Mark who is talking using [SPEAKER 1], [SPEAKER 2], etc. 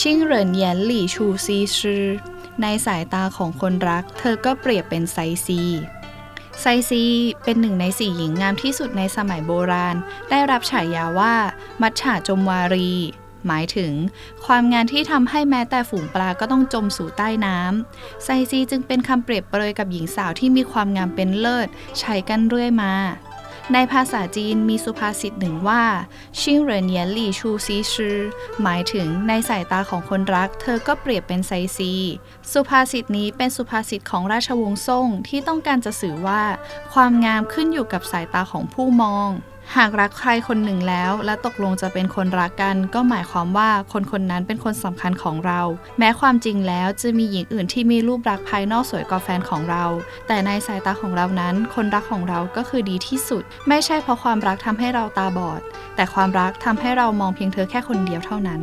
[SPEAKER 1] ชิงเหรินเยียนหลี่ชูซีชื่อในสายตาของคนรัก เธอก็เปรียบเป็นไซซีไซซีเป็นหนึ่งในสี่หญิงงามที่สุดในสมัยโบราณ ได้รับฉายาว่า มัจฉาจมวารี หมายถึง ความงามที่ทำให้แม้แต่ฝูงปลาก็ต้องจมสู่ใต้น้ำไซซีจึงเป็นคำเปรียบเปรยกับหญิงสาวที่มีความงามเป็นเลิศ ใช้กันเรื่อยมา ในภาษาจีนมีสุภาษิตหนึ่งว่า ชิงเหรินเหยียนหลี่ชูซีชือ หมายถึงในสายตาของคนรัก เธอก็เปรียบเป็นไซซี สุภาษิตนี้เป็นสุภาษิตของราชวงศ์ซ่งที่ต้องการจะสื่อว่า ความงามขึ้นอยู่กับสายตาของผู้มอง หากรักใครคนหนึ่งแล้ว และตกลงจะเป็นคนรักกัน ก็หมายความว่าคนคนนั้นเป็นคนสำคัญของเรา แม้ความจริงแล้วจะมีหญิงอื่นที่มีรูปลักภายนอกสวยกว่าแฟนของเรา แต่ในสายตาของเรานั้น คนรักของเราก็คือดีที่สุด ไม่ใช่เพราะความรักทำให้เราตาบอด แต่ความรักทำให้เรามองเพียงเธอแค่คนเดียวเท่านั้น